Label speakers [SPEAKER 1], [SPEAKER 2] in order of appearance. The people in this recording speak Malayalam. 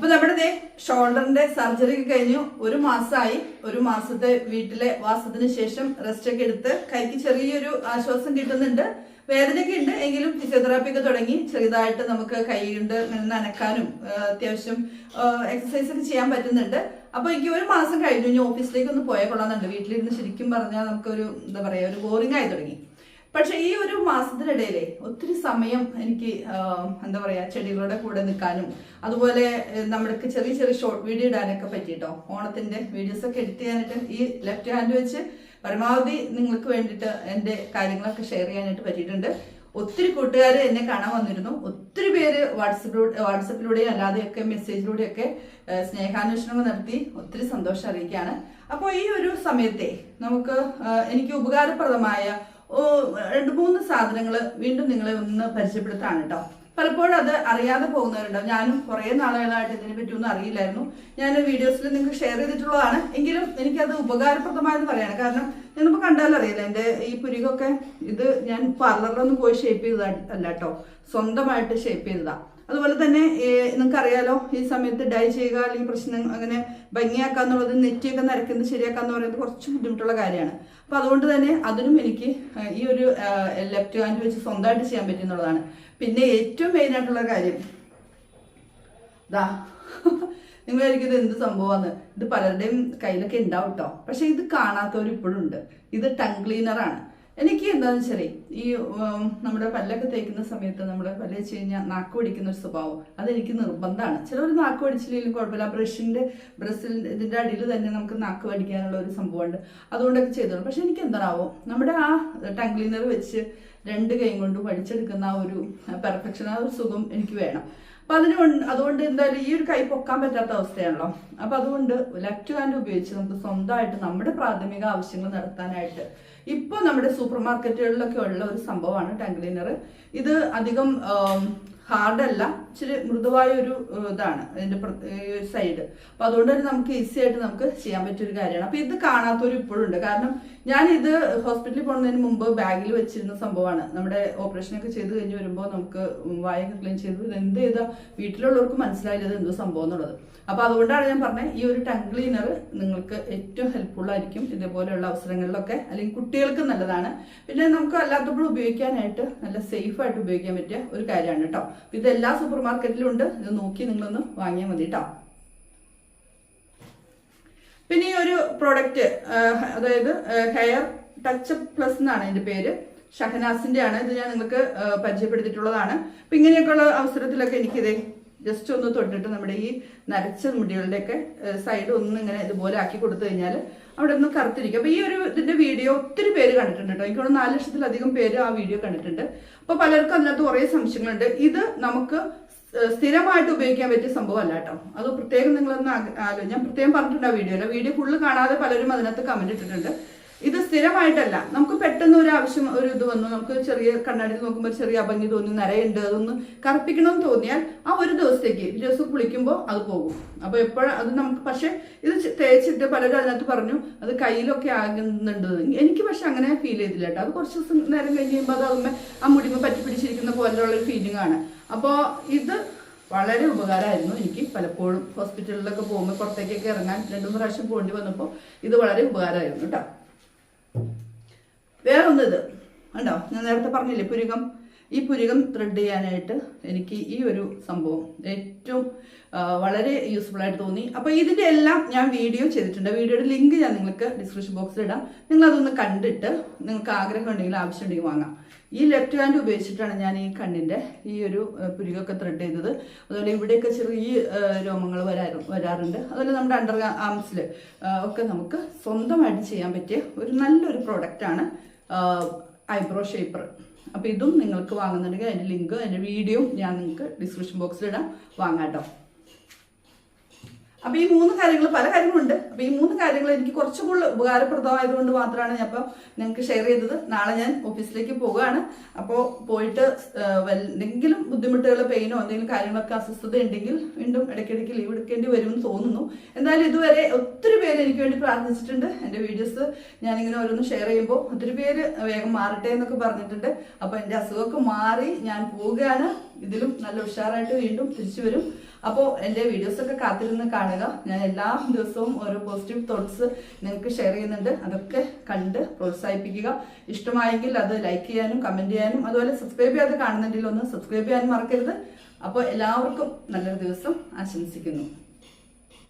[SPEAKER 1] അപ്പൊ നമ്മുടെ ദേ ഷോൾഡറിന്റെ സർജറി കഴിഞ്ഞു. ഒരു മാസമായി ഒരു മാസത്തെ വീട്ടിലെ വാസത്തിന് ശേഷം റെസ്റ്റ് ഒക്കെ എടുത്ത് കൈക്ക് ചെറിയൊരു ആശ്വാസം കിട്ടുന്നുണ്ട്. വേദനയൊക്കെ ഉണ്ട്. എങ്കിലും ഫിസിയോതെറാപ്പി ഒക്കെ തുടങ്ങി ചെറുതായിട്ട് നമുക്ക് കൈ കൊണ്ട് നനക്കാനും അത്യാവശ്യം എക്സസൈസ് ഒക്കെ ചെയ്യാൻ പറ്റുന്നുണ്ട്. അപ്പൊ എനിക്ക് ഒരു മാസം കഴിഞ്ഞു. ഇനി ഓഫീസിലേക്ക് ഒന്ന് പോയാൽ കൊള്ളാന്നുണ്ട് വീട്ടിലിരുന്ന് ശരിക്കും പറഞ്ഞാൽ നമുക്കൊരു എന്താ പറയാ ഒരു ബോറിംഗ് ആയി തുടങ്ങി. പക്ഷെ ഈ ഒരു മാസത്തിനിടയിലെ ഒത്തിരി സമയം എനിക്ക് എന്താ പറയാ ചെടികളുടെ കൂടെ നിൽക്കാനും അതുപോലെ നമ്മൾക്ക് ചെറിയ ചെറിയ ഷോർട്ട് വീഡിയോ ഇടാനൊക്കെ പറ്റിട്ടോ ഓണത്തിന്റെ വീഡിയോസ് ഒക്കെ എഡിറ്റ് ചെയ്യാനായിട്ട് ഈ ലെഫ്റ്റ് ഹാൻഡ് വെച്ച് പരമാവധി നിങ്ങൾക്ക് വേണ്ടിയിട്ട് എന്റെ കാര്യങ്ങളൊക്കെ ഷെയർ ചെയ്യാനായിട്ട് പറ്റിയിട്ടുണ്ട്. ഒത്തിരി കൂട്ടുകാർ എന്നെ കാണാൻ വന്നിരുന്നു. ഒത്തിരി പേര് വാട്സപ്പിലൂടെ വാട്സപ്പിലൂടെയും അല്ലാതെയൊക്കെ മെസ്സേജിലൂടെയൊക്കെ സ്നേഹാന്വേഷണങ്ങൾ നടത്തി ഒത്തിരി സന്തോഷം അറിയിക്കുകയാണ്. അപ്പോൾ ഈ ഒരു സമയത്തെ നമുക്ക് എനിക്ക് ഉപകാരപ്രദമായ രണ്ട് മൂന്ന് സാധനങ്ങൾ വീണ്ടും നിങ്ങളെ ഒന്ന് പരിചയപ്പെടുത്താണ് കേട്ടോ പലപ്പോഴും അത് അറിയാതെ പോകുന്നവരുണ്ടാവും. ഞാനും കുറേ നാളുകളായിട്ട് ഇതിനെ പറ്റി ഒന്നും അറിയില്ലായിരുന്നു. ഞാൻ വീഡിയോസിൽ നിങ്ങൾക്ക് ഷെയർ ചെയ്തിട്ടുള്ളതാണ്. എങ്കിലും എനിക്കത് ഉപകാരപ്രദമായെന്ന് പറയാണ് കാരണം ഞാനിപ്പോൾ കണ്ടാലും അറിയില്ല. എന്റെ ഈ പുരികൊക്കെ ഇത് ഞാൻ പാർലറിലൊന്നും പോയി ഷേപ്പ് ചെയ്തതല്ല കേട്ടോ സ്വന്തമായിട്ട് ഷേപ്പ് ചെയ്തതാ. അതുപോലെ തന്നെ നിങ്ങൾക്ക് അറിയാലോ ഈ സമയത്ത് ഡൈ ചെയ്യുക അല്ലെങ്കിൽ പ്രശ്നം അങ്ങനെ ഭംഗിയാക്കുക എന്നുള്ളത് നെറ്റിയൊക്കെ നരക്കുന്നത് ശരിയാക്കാന്ന് പറയുന്നത് കുറച്ച് ബുദ്ധിമുട്ടുള്ള കാര്യമാണ്. അപ്പൊ അതുകൊണ്ട് തന്നെ അതിനും എനിക്ക് ഈ ഒരു ലെഫ്റ്റ് ഹാൻഡ് വെച്ച് സ്വന്തമായിട്ട് ചെയ്യാൻ പറ്റുന്നുള്ളതാണ് പിന്നെ ഏറ്റവും മെയിൻ ആയിട്ടുള്ള കാര്യം ദാ നിങ്ങൾ ഇത് എന്ത് സംഭവമാണ്? ഇത് പലരുടെയും കയ്യിലൊക്കെ ഉണ്ടാവും കേട്ടോ പക്ഷെ ഇത് കാണാത്തവർ ഇപ്പോഴും ഉണ്ട്. ഇത് ടങ് ക്ലീനറാണ്. എനിക്ക് എന്താണെന്ന് വെച്ചാൽ ഈ നമ്മുടെ പല്ലൊക്കെ തേക്കുന്ന സമയത്ത് നമ്മുടെ പല്ല് വെച്ച് കഴിഞ്ഞാൽ നാക്ക് പിടിക്കുന്ന ഒരു സ്വഭാവം അതെനിക്ക് നിർബന്ധമാണ്. ചിലർ നാക്ക് പിടിച്ചില്ലെങ്കിലും കുഴപ്പമില്ല. ബ്രഷിന്റെ ബ്രഷിന്റെ ഇതിന്റെ അടിയിൽ തന്നെ നമുക്ക് നാക്ക് പഠിക്കാനുള്ള ഒരു സംഭവമുണ്ട്. അതുകൊണ്ടൊക്കെ ചെയ്തോളൂ. പക്ഷെ എനിക്ക് എന്താണാവോ നമ്മുടെ ആ ടങ് ക്ലീനർ വെച്ച് രണ്ട് കൈ കൊണ്ട് പഠിച്ചെടുക്കുന്ന ആ ഒരു പെർഫെക്ഷൻ ആ ഒരു സുഖം എനിക്ക് വേണം. അപ്പൊ അതിന് അതുകൊണ്ട് എന്തായാലും ഈ ഒരു കൈ പൊക്കാൻ പറ്റാത്ത അവസ്ഥയാണല്ലോ. അപ്പൊ അതുകൊണ്ട് ലെഫ്റ്റ് ഹാൻഡ് ഉപയോഗിച്ച് നമുക്ക് സ്വന്തമായിട്ട് നമ്മുടെ പ്രാഥമിക ആവശ്യങ്ങൾ നടത്താനായിട്ട് ഇപ്പൊ നമ്മുടെ സൂപ്പർ മാർക്കറ്റുകളിലൊക്കെ ഉള്ള ഒരു സംഭവമാണ് ടാങ്ക് ക്ലീനർ ഇത് അധികം ഹാർഡ് അല്ല ഇച്ചിരി മൃദുവായ ഒരു ഇതാണ് അതിന്റെ സൈഡ്. അപ്പൊ അതുകൊണ്ട് തന്നെ നമുക്ക് ഈസി ആയിട്ട് നമുക്ക് ചെയ്യാൻ പറ്റിയൊരു കാര്യമാണ്. അപ്പൊ ഇത് കാണാത്തവരും ഇപ്പോഴും ഉണ്ട്. കാരണം ഞാൻ ഇത് ഹോസ്പിറ്റലിൽ പോകുന്നതിന് മുമ്പ് ബാഗിൽ വെച്ചിരുന്ന സംഭവമാണ്. നമ്മുടെ ഓപ്പറേഷൻ ഒക്കെ ചെയ്ത് കഴിഞ്ഞ് വരുമ്പോൾ നമുക്ക് വായൊക്കെ ക്ലീൻ ചെയ്ത് എന്ത് ചെയ്താൽ വീട്ടിലുള്ളവർക്ക് മനസ്സിലായില്ല ഇത് എന്തോ സംഭവം എന്നുള്ളത്. അപ്പൊ അതുകൊണ്ടാണ് ഞാൻ പറഞ്ഞത് ഈ ഒരു ടങ് ക്ലീനർ നിങ്ങൾക്ക് ഏറ്റവും ഹെൽപ്ഫുൾ ആയിരിക്കും ഇതേപോലെയുള്ള അവസരങ്ങളിലൊക്കെ. അല്ലെങ്കിൽ കുട്ടികൾക്ക് നല്ലതാണ്. പിന്നെ നമുക്ക് അല്ലാത്തപ്പോഴും ഉപയോഗിക്കാനായിട്ട് നല്ല സേഫ് ആയിട്ട് ഉപയോഗിക്കാൻ പറ്റിയ ഒരു കാര്യമാണ് കേട്ടോ. ഇത് എല്ലാ സൂപ്പർ മാർക്കറ്റിലും ഉണ്ട്. ഇത് നോക്കി നിങ്ങളൊന്ന് വാങ്ങിയാൽ മതി കേട്ടോ പിന്നെ ഈ ഒരു പ്രോഡക്റ്റ് അതായത് ഹെയർ ടച്ച് പ്ലസ് എന്നാണ് എന്റെ പേര്. ഷഹനാസിന്റെ ആണ് ഇത് ഞാൻ നിങ്ങൾക്ക് പരിചയപ്പെടുത്തിയിട്ടുള്ളതാണ്. അപ്പൊ ഇങ്ങനെയൊക്കെയുള്ള അവസരത്തിലൊക്കെ എനിക്കിത് ജസ്റ്റ് ഒന്ന് തൊട്ടിട്ട് നമ്മുടെ ഈ നരച്ച മുടികളുടെയൊക്കെ സൈഡ് ഒന്ന് ഇങ്ങനെ ഇതുപോലെ ആക്കി കൊടുത്തു കഴിഞ്ഞാൽ അവിടെ ഒന്ന് കറുത്തിരിക്കും. അപ്പൊ ഈ ഒരു ഇതിന്റെ വീഡിയോ ഒത്തിരി പേര് കണ്ടിട്ടുണ്ട് കേട്ടോ. എനിക്ക് നാല് ലക്ഷത്തിലധികം പേര് ആ വീഡിയോ കണ്ടിട്ടുണ്ട്. അപ്പൊ പലർക്കും അതിനകത്ത് കുറേ സംശയങ്ങളുണ്ട്. ഇത് നമുക്ക് സ്ഥിരമായിട്ട് ഉപയോഗിക്കാൻ പറ്റിയ സംഭവമല്ല കേട്ടോ. അത് പ്രത്യേകം നിങ്ങളൊന്ന് ആഗ്ര- ആലോ ഞാൻ പ്രത്യേകം പറഞ്ഞിട്ടുണ്ട് ആ വീഡിയോയിൽ വീഡിയോ ഫുള്ള് കാണാതെ പലരും അതിനകത്ത് കമന്റ് ഇട്ടിട്ടുണ്ട്. ഇത് സ്ഥിരമായിട്ടല്ല. നമുക്ക് പെട്ടെന്ന് ഒരു ആവശ്യം ഒരു ഇത് വന്നു. നമുക്ക് ചെറിയ കണ്ണാടിയിൽ നോക്കുമ്പോൾ ചെറിയ അഭംഗി തോന്നി നരയുണ്ട്. അതൊന്ന് കറുപ്പിക്കണമെന്ന് തോന്നിയാൽ ആ ഒരു ദിവസത്തേക്ക് ദിവസം കുളിക്കുമ്പോൾ അത് പോകും. അപ്പോൾ എപ്പോഴും അത് നമുക്ക് പക്ഷേ ഇത് തേച്ചിട്ട് പലരും അതിനകത്ത് പറഞ്ഞു അത് കയ്യിലൊക്കെ ആകുന്നുണ്ട്. എനിക്ക് പക്ഷെ അങ്ങനെ ഫീൽ ചെയ്തില്ല കേട്ടോ. അത് കുറച്ച് ദിവസം നേരം കഴിയുമ്പോൾ അതാകുമ്പോൾ ആ മുടിമ പറ്റി പിടിച്ചിരിക്കുന്ന പോലെയുള്ള ഒരു ഫീലിംഗ് ആണ്. അപ്പോൾ ഇത് വളരെ ഉപകാരമായിരുന്നു എനിക്ക് പലപ്പോഴും. ഹോസ്പിറ്റലിലൊക്കെ പോകുമ്പോൾ പുറത്തേക്കൊക്കെ ഇറങ്ങാൻ രണ്ടു മൂന്ന് പ്രാവശ്യം പോകേണ്ടി വന്നപ്പോൾ ഇത് വളരെ ഉപകാരമായിരുന്നു കേട്ടോ. വേറൊന്ന് ഉണ്ടോ കണ്ടോ? ഞാൻ നേരത്തെ പറഞ്ഞില്ലേ പുരുകം? ഈ പുരുകം ത്രെഡ് ചെയ്യാനായിട്ട് എനിക്ക് ഈ ഒരു സംഭവം ഏറ്റവും വളരെ യൂസ്ഫുൾ ആയിട്ട് തോന്നി. അപ്പോൾ ഇതിന്റെ എല്ലാം ഞാൻ വീഡിയോ ചെയ്തിട്ടുണ്ട്. വീഡിയോയുടെ ലിങ്ക് ഞാൻ നിങ്ങൾക്ക് ഡിസ്ക്രിപ്ഷൻ ബോക്സിൽ ഇടാം. നിങ്ങൾ അതൊന്ന് കണ്ടിട്ട് നിങ്ങൾക്ക് ആഗ്രഹം ഉണ്ടെങ്കിൽ ആവശ്യം ഉണ്ടെങ്കിൽ വാങ്ങാം. ഈ ലെഫ്റ്റ് ഹാൻഡ് ഉപയോഗിച്ചിട്ടാണ് ഞാൻ ഈ കണ്ണിന്റെ ഈ ഒരു പുരികൊക്കെ ത്രെഡ് ചെയ്തത്. അതുപോലെ ഇവിടെയൊക്കെ ചെറിയ രോമങ്ങൾ വരാറ് വരാറുണ്ട്. അതുപോലെ നമ്മുടെ അണ്ടർ ആംസിൽ ഒക്കെ നമുക്ക് സ്വന്തമായിട്ട് ചെയ്യാൻ പറ്റിയ ഒരു നല്ലൊരു പ്രോഡക്റ്റാണ് ഐബ്രോ ഷേപ്പർ അപ്പോൾ ഇതും നിങ്ങൾക്ക് വാങ്ങുന്നുണ്ടെങ്കിൽ അതിന്റെ ലിങ്കും അതിന്റെ വീഡിയോ ഞാൻ നിങ്ങൾക്ക് ഡിസ്ക്രിപ്ഷൻ ബോക്സിൽ ഇടാം. വാങ്ങാട്ടോ. അപ്പൊ ഈ മൂന്ന് കാര്യങ്ങൾ പല കാര്യങ്ങളുണ്ട്. അപ്പൊ ഈ മൂന്ന് കാര്യങ്ങൾ എനിക്ക് കുറച്ചും കൂടി ഉപകാരപ്രദമായതുകൊണ്ട് മാത്രമാണ് ഞാൻ അപ്പോൾ നിങ്ങൾക്ക് ഷെയർ ചെയ്തത്. നാളെ ഞാൻ ഓഫീസിലേക്ക് പോവുകയാണ്. അപ്പോൾ പോയിട്ട് എന്തെങ്കിലും ബുദ്ധിമുട്ടുകൾ പെയിനോ എന്തെങ്കിലും കാര്യങ്ങളൊക്കെ അസ്വസ്ഥത ഉണ്ടെങ്കിൽ വീണ്ടും ഇടയ്ക്കിടയ്ക്ക് ലീവ് എടുക്കേണ്ടി വരുമെന്ന് തോന്നുന്നു. എന്തായാലും ഇതുവരെ ഒത്തിരി പേര് എനിക്ക് വേണ്ടി പ്രാർത്ഥിച്ചിട്ടുണ്ട്. എന്റെ വീഡിയോസ് ഞാനിങ്ങനെ ഓരോന്ന് ഷെയർ ചെയ്യുമ്പോൾ ഒത്തിരി പേര് വേഗം മാറട്ടെ എന്നൊക്കെ പറഞ്ഞിട്ടുണ്ട്. അപ്പോൾ എന്റെ അസുഖമൊക്കെ മാറി ഞാൻ പോവുകയാണ്. ഇതിലും നല്ല ഉഷാറായിട്ട് വീണ്ടും തിരിച്ചു വരും. അപ്പോൾ എന്റെ വീഡിയോസൊക്കെ കാത്തിരുന്ന് കാണുക ഞാൻ എല്ലാ ദിവസവും ഓരോ പോസിറ്റീവ് തോട്ട്സ് നിങ്ങൾക്ക് ഷെയർ ചെയ്യുന്നുണ്ട്. അതൊക്കെ കണ്ട് പ്രോത്സാഹിപ്പിക്കുക. ഇഷ്ടമായെങ്കിൽ അത് ലൈക്ക് ചെയ്യാനും കമന്റ് ചെയ്യാനും അതുപോലെ സബ്സ്ക്രൈബ് ചെയ്യാതെ കാണുന്നുണ്ടെങ്കിൽ ഒന്ന് സബ്സ്ക്രൈബ് ചെയ്യാനും മറക്കരുത്. അപ്പോൾ എല്ലാവർക്കും നല്ലൊരു ദിവസം ആശംസിക്കുന്നു.